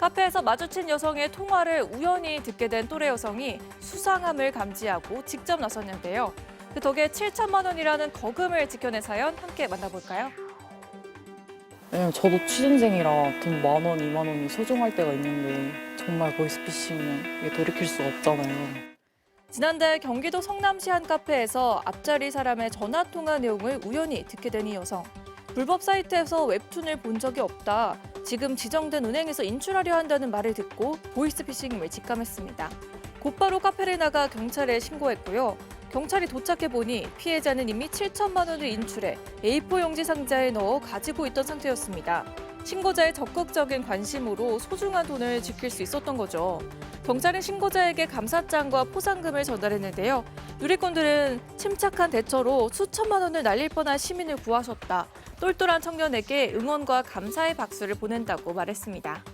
카페에서 마주친 여성의 통화를 우연히 듣게 된 또래 여성이 수상함을 감지하고 직접 나섰는데요. 그 덕에 7천만 원이라는 거금을 지켜낸 사연 함께 만나볼까요? 왜냐면 저도 취준생이라 돈 만 원, 이만 원이 소중할 때가 있는데 정말 보이스피싱은 이게 돌이킬 수가 없잖아요. 지난달 경기도 성남시 한 카페에서 앞자리 사람의 전화 통화 내용을 우연히 듣게 된 이 여성. 불법 사이트에서 웹툰을 본 적이 없다. 지금 지정된 은행에서 인출하려 한다는 말을 듣고 보이스피싱임을 직감했습니다. 곧바로 카페를 나가 경찰에 신고했고요. 경찰이 도착해 보니 피해자는 이미 7천만 원을 인출해 A4 용지 상자에 넣어 가지고 있던 상태였습니다. 신고자의 적극적인 관심으로 소중한 돈을 지킬 수 있었던 거죠. 경찰은 신고자에게 감사장과 포상금을 전달했는데요. 누리꾼들은 침착한 대처로 수천만 원을 날릴 뻔한 시민을 구하셨다. 똘똘한 청년에게 응원과 감사의 박수를 보낸다고 말했습니다.